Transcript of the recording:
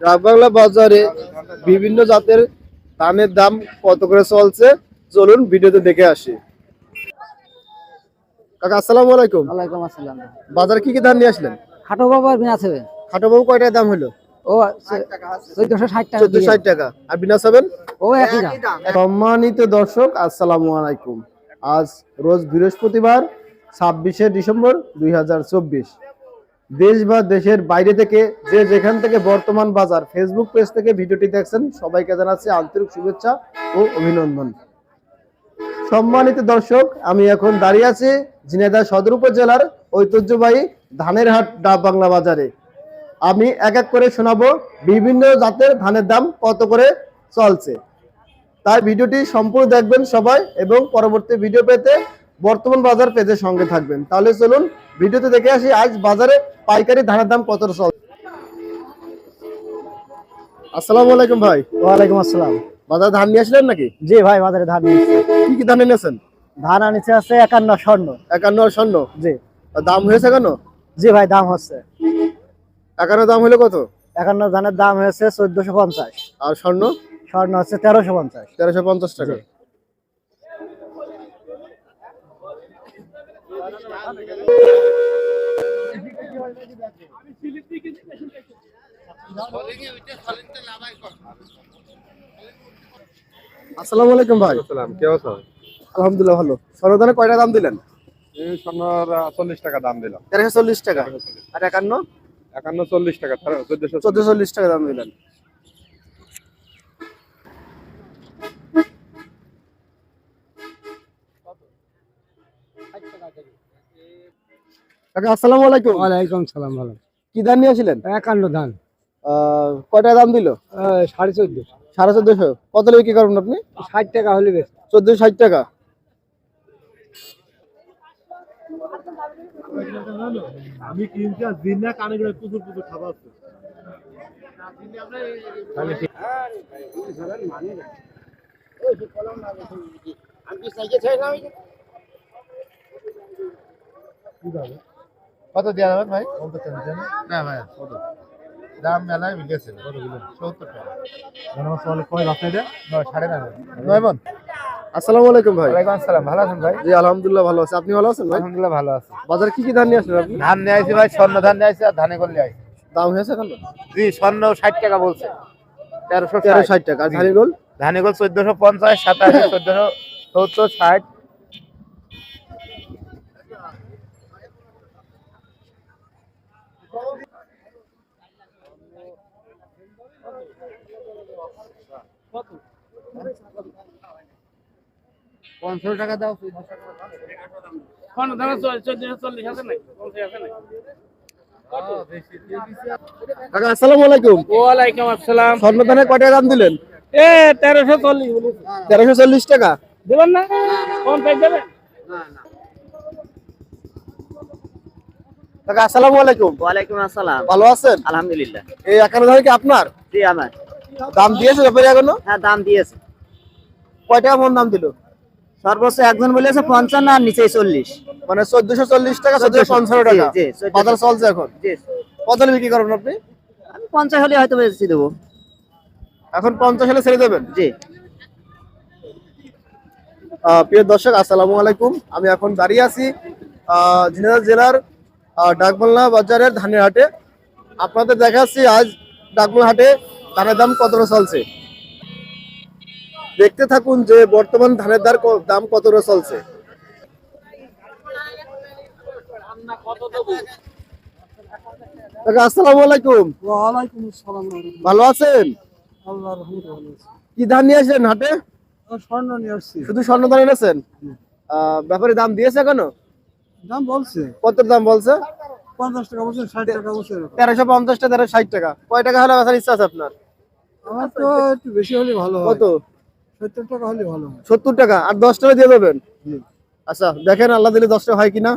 ডাকবাংলা বাজারে বিভিন্ন জাতের ধানের দাম কত করে চলছে? চলুন ভিডিওতে দেখে আসি। কাকা আসসালামু আলাইকুম। ওয়ালাইকুম আসসালাম। বাজারে কি কি ধান নিয়ে আসলেন? খাটো বাবার বিনা আছে খাটো বাবু কয়টায় দাম হলো? ও চোদ্দশো ষাট টাকা চোদ্দ ষাট টাকা। আর বিনা সেভেন ও একই দাম। সম্মানিত দর্শক আসসালামু আলাইকুম। আজ রোজ বৃহস্পতিবার ছাব্বিশে ডিসেম্বর দুই হাজার চব্বিশ। দেশ বা দেশের বাইরে থেকে যে যেখান থেকে বর্তমান বাজার ফেসবুক পেজ থেকে ভিডিওটি দেখছেন, সবাইকে জানাচ্ছি আন্তরিক শুভেচ্ছা ও অভিনন্দন। সম্মানিত দর্শক, আমি এখন দাঁড়িয়ে আছি ঝিনাইদহ সদর উপজেলার ঐতিহ্যবাহী ধানের হাট ডাব বাংলা বাজারে। আমি এক এক করে শোনাবো বিভিন্ন জাতের ধানের দাম কত করে চলছে। তাই ভিডিওটি সম্পূর্ণ দেখবেন সবাই এবং পরবর্তী ভিডিও পেতে বর্তমান বাজার পেজের সঙ্গে থাকবেন। তাহলে চলুন ভিডিওতে দেখে আসি আজ বাজারে পাইকারি ধানের দাম কত চল আসসালামু আলাইকুম ভাই। ওয়ালাইকুম আসসালাম। বাজারে ধান নিয়ে আসলেন নাকি? জি ভাই বাজারে ধান নিয়েছে কি কি ধান এনেছেন? ধান আনিছে আছে একান্ন স্বর্ণ। একান্ন স্বর্ণ? জি। দাম হয়েছে কেন? জি ভাই দাম হচ্ছে। একান্ন দাম হলো কত? একান্ন ধানের দাম হয়েছে চোদ্দশো পঞ্চাশ। আর স্বর্ণ? স্বর্ণ হচ্ছে তেরোশো পঞ্চাশ। তেরোশো পঞ্চাশ টাকা। আসসালামু আলাইকুম ভাই। সালাম কে আছো আলহামদুলিল্লাহ ভালো। স্বর্ণদানে কয়টা দাম দিলেন? সোনার চল্লিশ টাকা দাম দিলাম। তেরোশো চল্লিশ টাকা। আর একান্ন? একান্ন চল্লিশ টাকা চোদ্দশো চোদ্দ চল্লিশ টাকা দাম দিলেন। কাকা আসসালামু আলাইকুম। ওয়ালাইকুম সালাম ভালো কি ধান নিয়ে আসলেন? একান্ন ধান। আহ, কয়টা দাম দিল? সাড়ে চোদ্দ। সাড়ে চোদ্দশো। কত বিক্রি করবেন আপনি? ষাট টাকা হলে বেশ। চোদ্দশো ষাট টাকা। কত দেওয়া যাবে ভাই? না ভাই কত? দাম মেলায় গেছে। সত্তর টাকা। নয় সাড়ে নয়। নয় মন আসসালামু আলাইকুম ভাই। ওয়ালাইকুম আসসালাম ভালো আছেন ভাই? জি আলহামদুলিল্লাহ ভালো আছি। আপনি ভালো আছেন ভাই? আলহামদুলিল্লাহ ভালো আছি। বাজারে কি কি ধান নিয়ে আসলেন আপনি? ধান নিয়ে আইছি ভাই স্বর্ণ ধান নিয়ে আইছি আর ধানে গল নিয়ে আইছি। দাম হয়েছে এখন? জি স্বর্ণ 60 টাকা বলছে। 1360 টাকা। আর ধানে গল ধানে গল 1450 27 1470 60 পঞ্চাশ টাকা দাও আসসালামু আলাইকুম। ওয়ালাইকুম আসসালাম। স্বর্ণ কয় টাকা দাম দিলেন? এ তেরোশো চল্লিশ তেরোশো চল্লিশ টাকা। দেবেন না? কম দেবেন? আসসালামু আলাইকুম। ওয়ালাইকুম আসসালাম। ভালো আছেন? আলহামদুলিল্লাহ। এই একান্ন কি আপনার? জি আমার। দাম দিয়েছে ব্যাপারে এখনও? হ্যাঁ দাম দিয়েছে। কয় টাকা মন দাম দিল? সর্বোচ্চ একজন বলেছে পঞ্চান্ন আর নিচে চল্লিশ। মানে চোদ্দশো চল্লিশ টাকা চোদ্দশো পঞ্চান্ন টাকা। জি, জি, 1450 বাজার চলছে এখন? কত বিক্রি করবেন আপনি? আমি পঞ্চাশ হলে হয়তো বেশি দেবো। এখন পঞ্চাশ হলে ছেড়ে দেবেন? জি। প্রিয় দর্শক আসসালামু আলাইকুম। আমি এখন দাঁড়িয়ে আছি ঝিনাইদহ জেলার ডাকবাংলা বাজারের ধানের হাটে। আপনাদের দেখাচ্ছি আজ ডাকবাংলা হাটে ধানের দাম কত চলছে? দেখতে থাকুন যে বর্তমান ধানের দার দাম কত চলছে। আসসালামু আলাইকুম। ওয়ালাইকুম আসসালাম ভালো আছেন? কি ধান নিয়ে আসলেন হাটে? স্বর্ণ নিয়ে আসছি। শুধু স্বর্ণ ধান এনেছেন? ব্যাপারে দাম দিয়েছে এখনও? দাম বলছে। কত দাম বলছে? পঞ্চাশ টাকা বলছে ষাট টাকা বলছে তেরোশো পঞ্চাশ টাকা তেরোশো ষাট টাকা। কয় টাকা হলে বেচার ইচ্ছা আছে আপনার? আমার তো একটু বেশি হলে ভালো কত? সত্তর টাকা হলে ভালো সত্তর টাকা আর দশ টাকা দিয়ে দেবেন? আচ্ছা দেখেন আল্লাহ দিলে দশটা টাকা হয় কিনা?